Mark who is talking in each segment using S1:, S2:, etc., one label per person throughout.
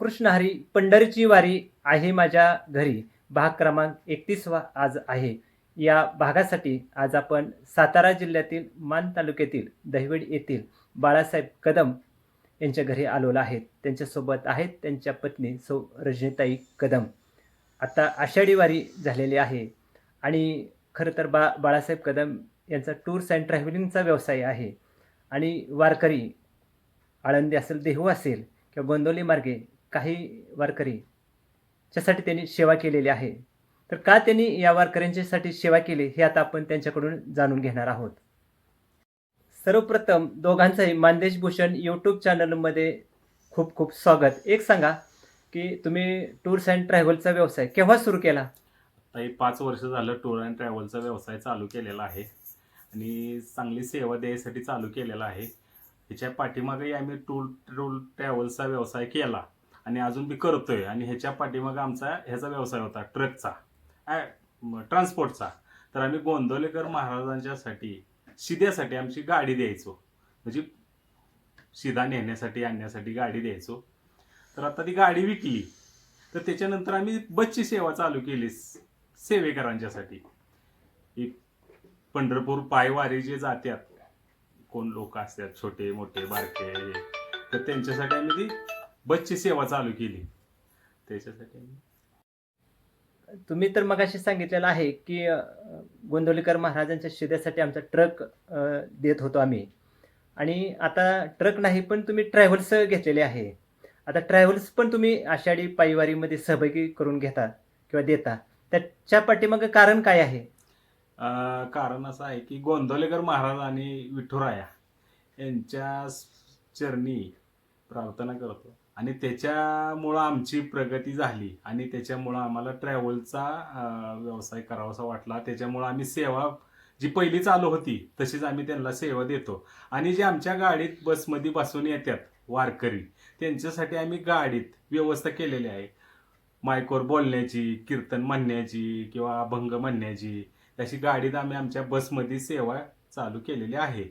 S1: कृष्ण हरी पंढरीची वारी आहे माझ्या घरी. भाग क्रमांक एकतीसवा आज आहे. या भागासाठी आज आपण सातारा जिल्ह्यातील मान तालुक्यातील दहिवड येथील बाळासाहेब कदम यांच्या घरी आलेलो आहेत त्यांच्यासोबत आहेत त्यांच्या पत्नी सौ रजनीताई कदम. आता आषाढी वारी झालेली आहे आणि खरं तर बा बाळासाहेब कदम यांचा टूर्स अँड ट्रॅव्हलिंगचा व्यवसाय आहे आणि वारकरी आळंदी असेल देहू असेल किंवा गोंदोली मार्गे काही वारकरी च्यासाठी त्यांनी सेवा केलेली आहे. तर का त्यांनी या वारकऱ्यांच्यासाठी सेवा केली हे आता आपण त्यांच्याकडून जाणून घेणार आहोत. सर्वप्रथम दोघांचंही मानदेश भूषण यूट्यूब चॅनलमध्ये खूप खूप स्वागत. एक सांगा की तुम्ही टूर्स अँड ट्रॅव्हलचा व्यवसाय केव्हा सुरू केला?
S2: आता एक पाच वर्ष झालं टूर अँड ट्रॅव्हलचा व्यवसाय चालू केलेला आहे आणि चांगली सेवा द्यायसाठी चालू केलेला आहे. त्याच्या पाठीमागेही आम्ही टूर टूर ट्रॅव्हलचा व्यवसाय केला. आणि अजून बी करतोय. आणि ह्याच्या पाठीमागे आमचा ह्याचा व्यवसाय होता ट्रकचा. ट्रान्सपोर्टचा तर आम्ही गोंदवलेकर महाराजांच्यासाठी शिद्यासाठी आमची गाडी द्यायचो. म्हणजे शिदा नेण्यासाठी आणण्यासाठी गाडी द्यायचो. तर आता ती गाडी विकली. तर त्याच्यानंतर आम्ही बसची सेवा चालू केली सेवेकरांच्यासाठी एक पंढरपूर पायवारी जे जात्यात कोण लोक असतात छोटे मोठे बारके तर त्यांच्यासाठी आम्ही ती बसची सेवा चालू केली. त्याच्यासाठी
S1: तुम्ही तर मगाशी सांगितलेलं आहे की गोंदवलेकर महाराजांच्या शिद्यासाठी आमचा ट्रक देत होतो आम्ही. आणि आता ट्रक नाही पण तुम्ही ट्रॅव्हल्स घेतलेले आहे. आता ट्रॅव्हल्स पण तुम्ही आषाढी पायवारीमध्ये सहभागी करून घेता किंवा देता. त्याच्या पाठीमागं कारण काय आहे?
S2: कारण असं आहे की गोंदवलेकर महाराज आणि विठुराया यांच्या चरणी प्रार्थना करतो. आणि त्याच्यामुळं आमची प्रगती झाली. आणि त्याच्यामुळं आम्हाला ट्रॅव्हलचा व्यवसाय करावासा वाटला. त्याच्यामुळं आम्ही सेवा जी पहिली चालू होती तशीच आम्ही त्यांना सेवा देतो. आणि जे आमच्या गाडीत बसमध्ये बसून येतात वारकरी त्यांच्यासाठी आम्ही गाडीत व्यवस्था केलेली आहे. मायकोर बोलण्याची कीर्तन म्हणण्याची किंवा अभंग म्हणण्याची तशी गाडीत आम्ही आमच्या बसमध्ये सेवा चालू केलेली आहे.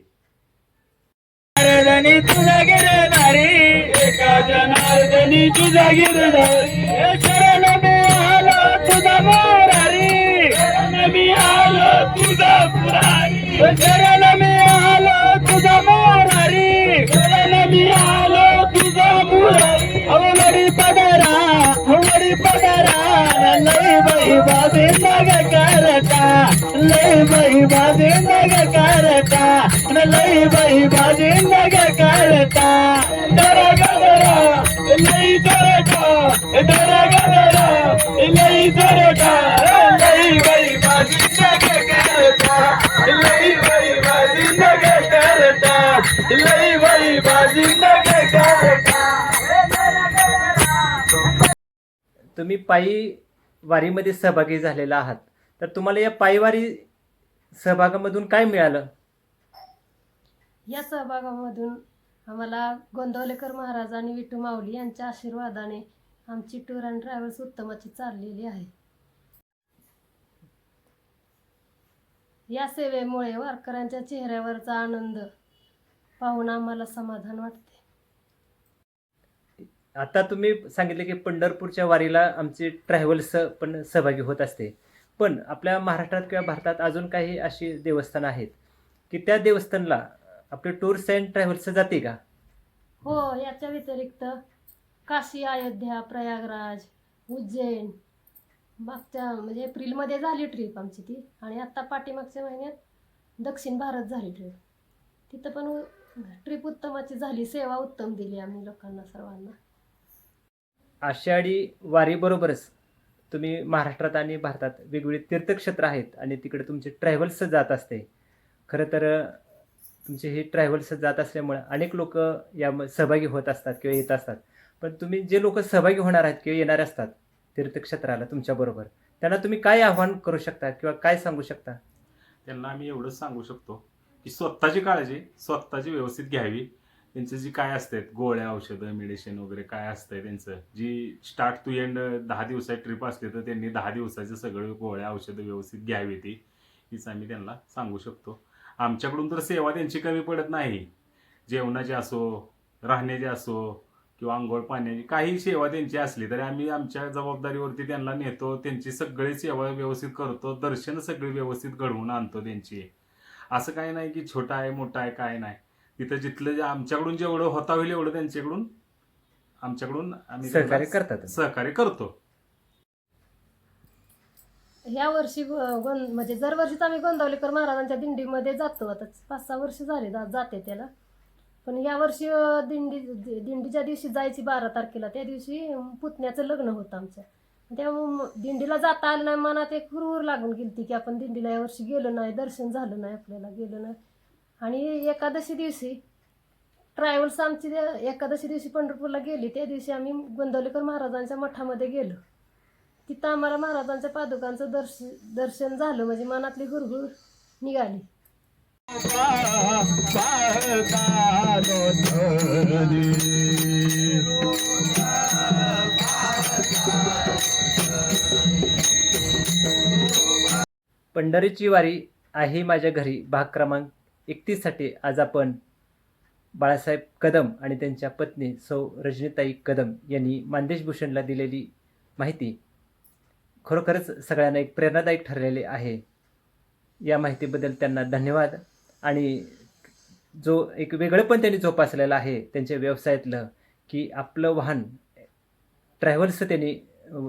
S3: एका जनार्दनी तुझा गिरधारी शरण मी आलो तुझा मोरारी. शरण मी आलो तुझा मुरारी शरण मी आलो तुझा मोरारी. शरण मी आलो तुझा अवलडी पदरा अवलडी पदरा. लय बाई बाबी नग करता. लय बाई बाबी नग करता. लय बाई बाबी नग करता. दरका दरका बाई नग करता बाई नग करता बाई नग करता
S1: तुम्ही पायी वारीमध्ये सहभागी झालेला आहात. तर तुम्हाला या पायीवारी सहभागामधून काय मिळालं?
S4: या सहभागामधून आम्हाला गोंदवलेकर महाराज आणि विठू माऊली यांच्या आशीर्वादाने आमची टूर अँड ट्रॅव्हल्स उत्तमाची चाललेली आहे. या सेवेमुळे वारकऱ्यांच्या चेहऱ्यावरचा आनंद पाहून आम्हाला समाधान वाटते.
S1: आता तुम्ही सांगितले की पंढरपूरच्या वारीला आमचे ट्रॅव्हल्स पण सहभागी होत असते. पण आपल्या महाराष्ट्रात किंवा भारतात अजून काही अशी देवस्थानं आहेत की त्या देवस्थानला आपले टूर्स अँड ट्रॅव्हल्स जाते का?
S4: हो याच्या व्यतिरिक्त काशी अयोध्या प्रयागराज उज्जैन मागच्या म्हणजे एप्रिलमध्ये झाली ट्रिप आमची ती. आणि आत्ता पाठीमागच्या महिन्यात दक्षिण भारत झाली ट्रिप तिथं पण ट्रिप उत्तमाची झाली सेवा उत्तम दिली आम्ही लोकांना सर्वांना.
S1: आषाढी वारीबरोबरच तुम्ही महाराष्ट्रात आणि भारतात वेगवेगळे तीर्थक्षेत्र आहेत आणि तिकडे तुमचे ट्रॅव्हल्स जात असते. खरं तर तुमचे हे ट्रॅव्हल्स जात असल्यामुळे अनेक लोक या सहभागी होत असतात किंवा येत असतात. पण तुम्ही जे लोक सहभागी होणार आहेत किंवा येणार असतात तीर्थक्षेत्राला तुमच्याबरोबर त्यांना तुम्ही काय आव्हान करू शकता किंवा काय सांगू शकता?
S2: त्यांना आम्ही एवढंच सांगू शकतो की स्वतःची काळजी स्वतःची व्यवस्थित घ्यावी. त्यांचं जी काय असते गोळ्या औषधं मेडिसिन वगैरे काय असतंय त्यांचं. जी स्टार्ट टू एंड दहा दिवसाची ट्रिप असते तर त्यांनी दहा दिवसाचं सगळं गोळ्या औषधं व्यवस्थित घ्यावी ती. हीच आम्ही त्यांना सांगू शकतो. आमच्याकडून तर सेवा त्यांची कमी पडत नाही. जेवणाची असो राहण्याची असो किंवा आंघोळ पाण्याची काही सेवा त्यांची असली तरी आम्ही आमच्या जबाबदारीवरती त्यांना नेतो त्यांची सगळी सेवा व्यवस्थित करतो दर्शन सगळी व्यवस्थित घडवून आणतो त्यांची. असं काही नाही की छोटा आहे मोठा आहे काय नाही. तिथं जिथलं जे आमच्याकडून जेवढं होता होईल एवढं त्यांच्याकडून आमच्याकडून आम्ही
S1: सहकार्य करतात.
S2: सहकार्य करतो.
S4: ह्या वर्षी गोंद गों म्हणजे दरवर्षीच आम्ही गोंदावलेकर महाराजांच्या दिंडीमध्ये जातो आता पाच सहा वर्ष झाले जा- जाते त्याला. पण या वर्षी दिंडी दिंडीच्या दिवशी जायची बारा तारखेला त्या दिवशी पुतण्याचं लग्न होतं आमच्या त्या दिंडीला जाता आलं नाही मनात एक हुरहुर लागून गेली की आपण दिंडीला यावर्षी गेलो नाही दर्शन झालं नाही आपल्याला गेलो नाही. आणि एकादशी दिवशी ट्रॅव्हल्स आमची एकादशी दिवशी पंढरपूरला गेली. त्या दिवशी आम्ही गोंदवलेकर महाराजांच्या मठामध्ये गेलो. तिथं आम्हाला महाराजांच्या पादुकांचं दर्श दर्शन झालं. म्हणजे मनातली गुरगुर निघाली.
S1: पंढरीची वारी आहे माझ्या घरी. भाग क्रमांक एकतीससाठी आज आपण बाळासाहेब कदम आणि त्यांच्या पत्नी सौ रजनीताई कदम यांनी मानदेश भूषणला दिलेली माहिती खरोखरच सगळ्यांना एक प्रेरणादायक ठरलेले आहे. या माहितीबद्दल त्यांना धन्यवाद. आणि जो एक वेगळं पण त्यांनी जोपासलेलं आहे त्यांच्या व्यवसायातलं की आपलं वाहन ट्रॅव्हल्स त्यांनी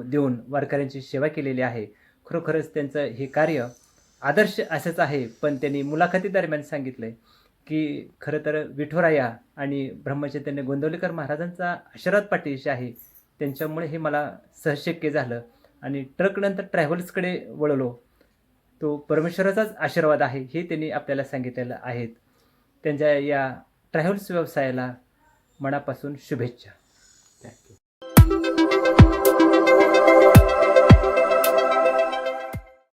S1: देऊन वारकऱ्यांची सेवा केलेली आहे. खरोखरच त्यांचं हे कार्य आदर्श असंच आहे. पण त्यांनी मुलाखतीदरम्यान सांगितलं आहे की खरं तर विठोराया आणि ब्रह्मचैतन्य गोंदवलेकर महाराजांचा आशीर्वाद पाठीशी आहे. त्यांच्यामुळे हे मला सहशक्य झालं. आणि ट्रकनंतर ट्रॅव्हल्सकडे वळलो. तो परमेश्वराचाच आशीर्वाद आहे हे त्यांनी आपल्याला सांगितलेलं आहेत त्यांच्या या ट्रॅव्हल्स व्यवसायाला मनापासून शुभेच्छा.
S2: थँक्यू